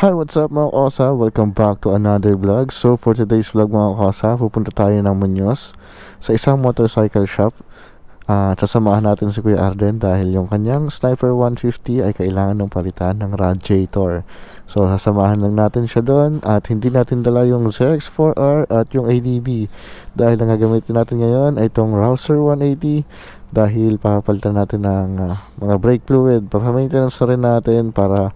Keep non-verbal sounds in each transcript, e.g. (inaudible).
Hi, what's up mga kosa? Welcome back to another vlog. So for today's vlog mga kosa, pupunta tayo ng Muñoz sa isang motorcycle shop. At sasamahan natin si Kuya Arden dahil yung kanyang Sniper 150 ay kailangan ng palitan ng Radiator. So sasamahan lang natin siya doon at hindi natin dala yung ZX4R at yung ADB dahil ang gagamitin natin ngayon ay itong Rouser 180 dahil papalitan natin ng ah, mga brake fluid. Papamaintenance na rin natin para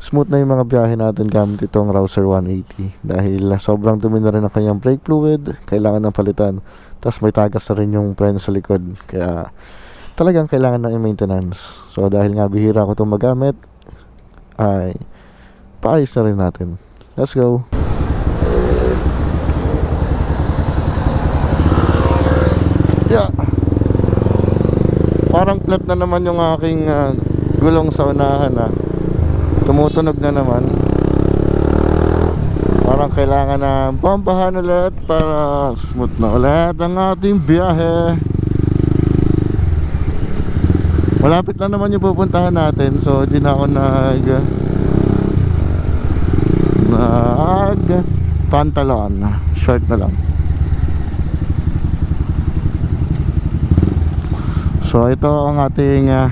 smooth na yung mga biyahe natin gamit itong Rouser 180 dahil ah, sobrang dumi na rin ang kanyang brake fluid kailangan ng palitan. Tapos may tagas na rin yung preno sa likod. Kaya talagang kailangan ng maintenance. So dahil nga bihira ko itong magamit ay paayos na rin natin. Let's go! Yeah. Parang flat na naman yung aking ah, gulong sa unahan ah tumutunog na naman. Parang kailangan na bombahan ulit para smooth na ulit ang ating biyahe. Malapit lang naman yung pupuntahan natin so hindi na ako nag nag pantalon. Short na lang. So ito ang ating ah,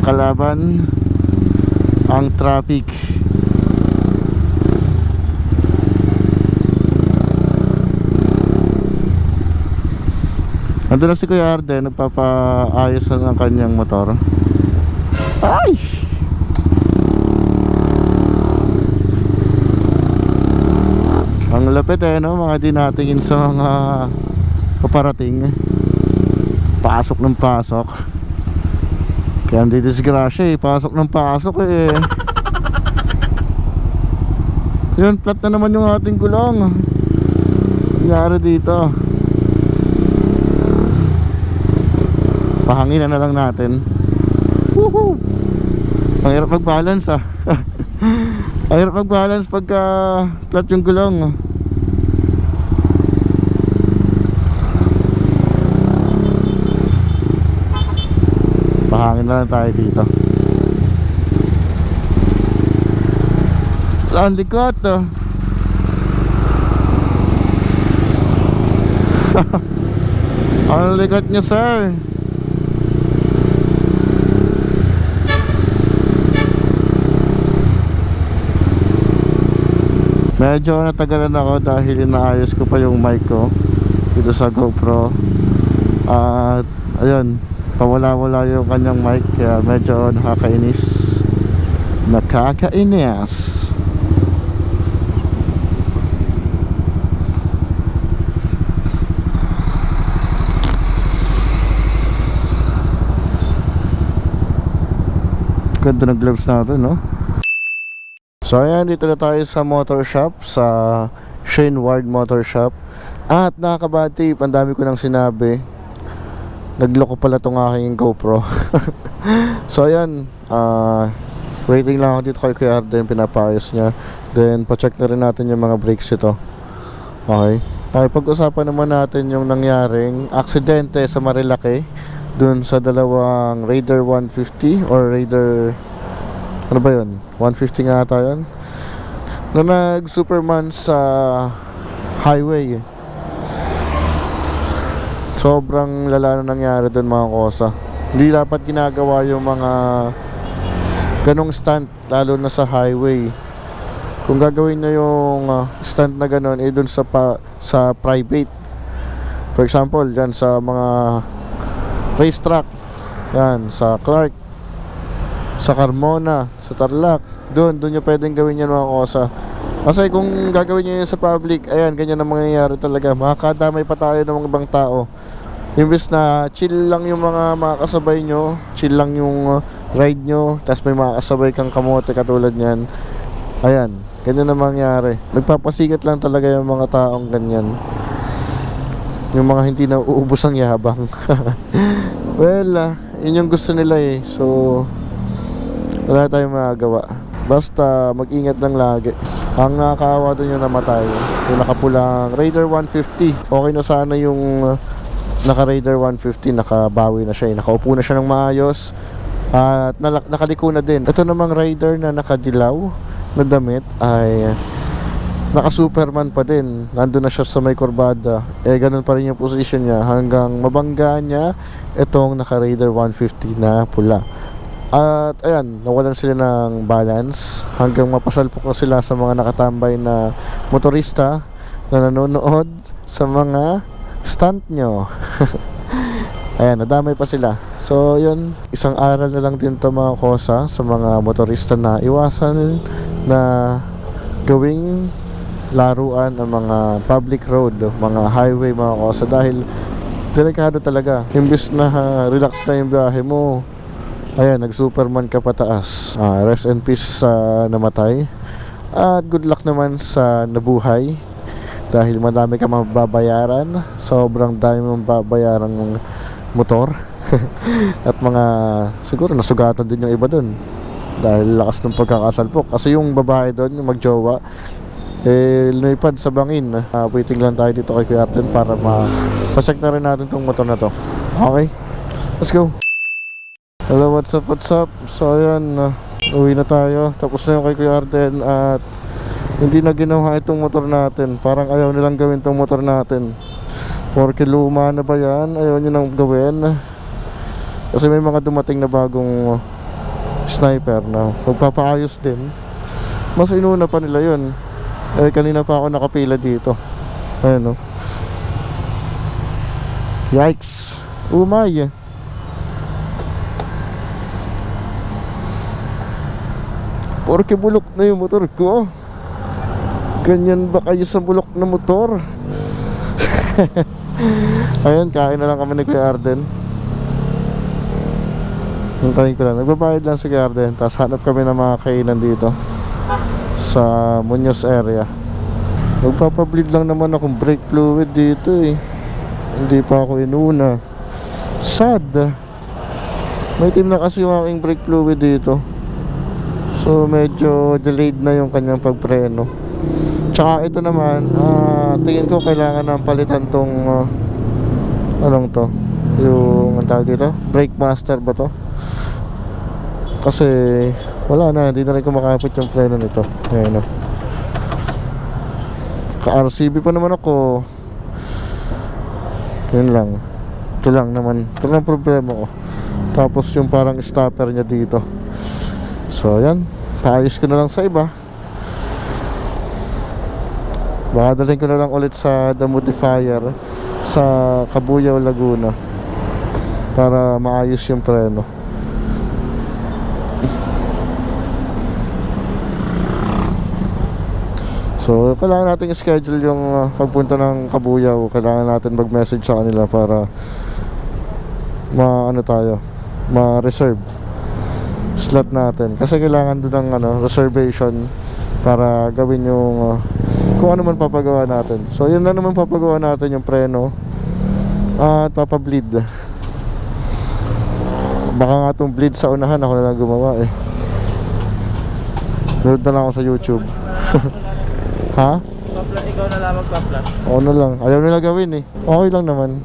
kalaban ang traffic. Nandun na si Kuya Arden Nagpapaayos na ng kanyang motor. Ay! Ang lapit eh no? Mga di natingin sa mga Paparating. Pasok ng pasok Kaya hindi disgrasya eh. Pasok ng pasok eh. Yun, flat na naman yung ating gulong. Nangyari dito. Pahanginan na lang natin. Woohoo! Ang hirap mag-balance ah. (laughs) Ang hirap mag-balance pagka flat yung gulong na lang tayo dito. Ang likot ah (laughs) Ang likot niya sir. Medyo natagalan ako dahil inaayos ko pa yung mic ko dito sa GoPro. At ayun, pawala-wala yung kanyang mic kaya medyo nakakainis. Nakakainis Ganda ng gloves natin no? So ayan, dito na tayo sa motor shop Sa Shane Ward Motor Shop. At nakakabati, ang dami ko nang sinabi Nagloko pala tong aking GoPro. (laughs) So ayan. Ah Waiting lang ako dito kay Kuya Arden. Pinapayos niya. Then pacheck na rin natin yung mga brakes ito. Okay. Okay, pag-usapan naman natin yung nangyaring aksidente sa Marilaki dun sa dalawang Raider 150 or Raider ano ba yun? 150 nga ata yun. Na nag Superman sa highway sobrang lala na nangyari dun mga kosa. Hindi dapat ginagawa yung mga ganong stunt lalo na sa highway. Kung gagawin nyo yung uh, stunt na ganon eh dun sa, pa, sa private. For example dyan sa mga racetrack. Yan sa Clark sa Carmona sa Tarlac. Doon doon nyo pwedeng gawin yan mga kosa. Kasi kung gagawin nyo yun sa public ayan ganyan ang mangyayari talaga. Makakadamay pa tayo ng mga ibang tao imbes na chill lang yung mga makakasabay nyo chill lang yung uh, ride nyo tapos may makakasabay kang kamote katulad nyan ayan ganyan ang mangyari. Nagpapasikat lang talaga yung mga taong ganyan. Yung mga hindi na uubos ang yabang. (laughs) Well ah, yun yung gusto nila eh. So wala tayong magagawa. Basta mag-ingat lang lagi. Ang nakakawa doon yung namatay yung nakapulang Raider 150 okay na sana yung uh, naka Raider 150 nakabawi na siya eh. nakaupo na siya ng maayos at nala- nakaliko na din ito namang Raider na nakadilaw na damit ay naka-superman pa din. Nandun na siya sa may kurbada. Eh, ganun pa rin yung position niya hanggang mabangga niya itong naka-Raider 150 na pula. At ayan, nawalan sila ng balance hanggang mapasalpok na sila sa mga nakatambay na motorista na nanonood sa mga stunt nyo. (laughs) ayan, nadamay pa sila. So, yun, isang aral na lang din to mga kosa sa mga motorista na iwasan na gawing laruan ang mga public road, mga highway mga kosa dahil delikado talaga. Imbis na ah, relax na yung biyahe mo, ayan, nag-superman ka pataas. Ah, rest in peace sa namatay. At good luck naman sa nabuhay dahil madami ka mababayaran. Sobrang dami mong babayaran ng motor. (laughs) At mga siguro nasugatan din yung iba dun. Dahil lakas ng pagkakasalpok kasi yung babae doon yung magjowa eh lumipad sa bangin. Uh, waiting lang tayo dito kay Kuya Arden para ma-check na rin natin tong motor na to. Okay? Let's go. Hello what's up what's up? So ayan uh, uwi na tayo. Tapos na yung kay Kuya Arden at hindi na ginawa itong motor natin. Parang ayaw nilang gawin tong motor natin. Porque luma na ba yan? Ayaw nyo nang gawin? Kasi may mga dumating na bagong sniper na magpapaayos din. Mas inuna pa nila yun. Eh kanina pa ako nakapila dito. Ayun o yikes! Umay! Porque bulok na yung motor ko Ganyan ba kayo sa bulok na motor? (laughs) Ayun, kain na lang kami ni Kuya Arden Hintayin ko lang. Nagbabayad lang sa garden. Tapos hanap kami ng mga kainan dito. Sa Muñoz area. Magpapableed lang naman akong brake fluid dito eh. Hindi pa ako inuna. Sad. May team na kasi yung aking brake fluid dito. So medyo delayed na yung kanyang pagpreno. Tsaka ito naman, ah, tingin ko kailangan ng palitan tong ah, anong to? Yung ang tawag dito? Brake master ba to? Kasi wala na, hindi na rin kumakapit yung preno nito. Ayan o. Ka-RCB pa naman ako. Yun lang. Ito lang naman. Ito lang problema ko. Tapos yung parang stopper niya dito. So ayan. Paayos ko na lang sa iba. Baka dalhin ko na lang ulit sa The Modifier sa Cabuyao, Laguna para maayos yung preno. So, kailangan natin i-schedule yung uh, pagpunta ng Kabuyaw. Kailangan natin mag-message sa kanila para ma ano tayo, ma-reserve slot natin. Kasi kailangan doon ng ano, reservation para gawin yung uh, kung ano man papagawa natin. So, yun na naman papagawa natin yung preno at papableed. Baka nga itong bleed sa unahan ako na lang gumawa eh. Load na lang ako sa YouTube. (laughs) ha? Ikaw na lang magkaplat. Oo na lang. Ayaw nila gawin eh. Okay lang naman.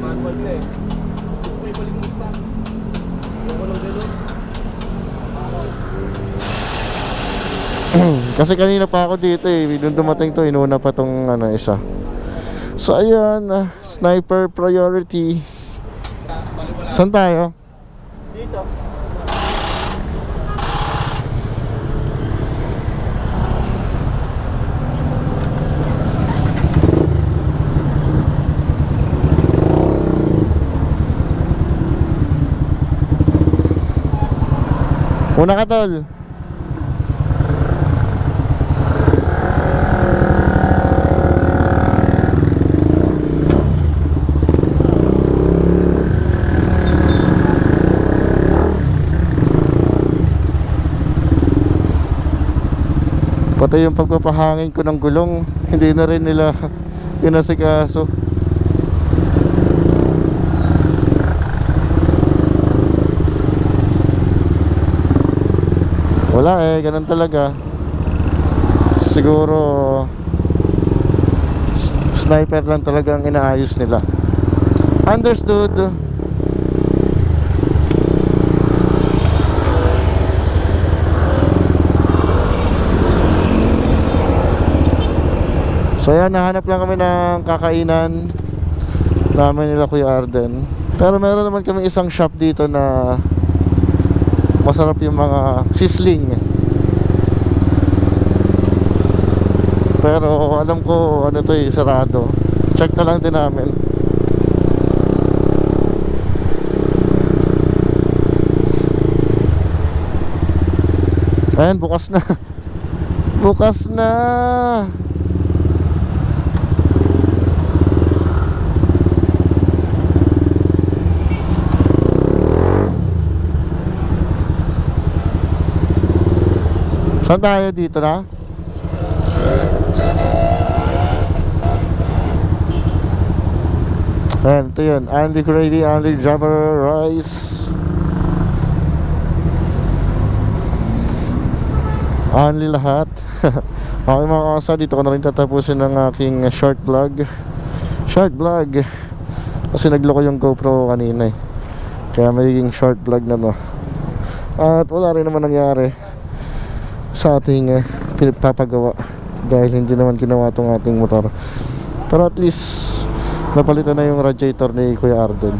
Manual ka eh. Gusto mo ibalik mo isa. Gulong-gulong. (clears throat) Kasi kanina pa ako dito eh. Nung dumating to, inuna pa tong ano, isa. So ayan, ah, sniper priority. Saan tayo? Dito. Una ka tol. Pati yung pagpapahangin ko ng gulong, hindi na rin nila pinasikaso. Wala eh, ganun talaga. Siguro sniper lang talaga ang inaayos nila. Understood. So ayan, nahanap lang kami ng kakainan namin nila Kuya Arden. Pero meron naman kami isang shop dito na masarap yung mga sisling. Pero alam ko ano to eh, sarado. Check na lang din namin. Ayan, bukas na. (laughs) Bukas na. Saan tayo dito na? Ayan, ito yun. Andy Grady, Andy Jabber Rice. Only lahat. (laughs) okay mga kasa, dito ko na rin tatapusin ng aking short vlog. Short vlog. Kasi nagloko yung GoPro kanina eh. Kaya magiging short vlog na to. At wala rin naman nangyari sa ating uh, pinagpapagawa dahil hindi naman ginawa tong ating motor. Pero at least napalitan na yung radiator ni Kuya Arden.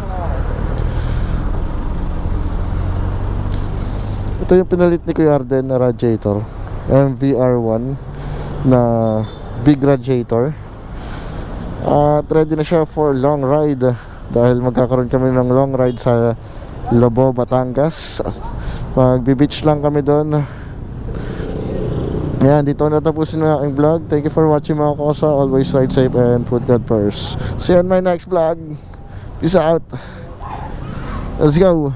Ito yung pinalit ni Kuya Arden na radiator. MVR1 na big radiator. At ready na siya for long ride dahil magkakaroon kami ng long ride sa Lobo, Batangas. Magbi-beach lang kami doon. Yan, dito na tapusin na aking vlog. Thank you for watching mga kosa. Always ride safe and put God first. See you on my next vlog. Peace out. Let's go.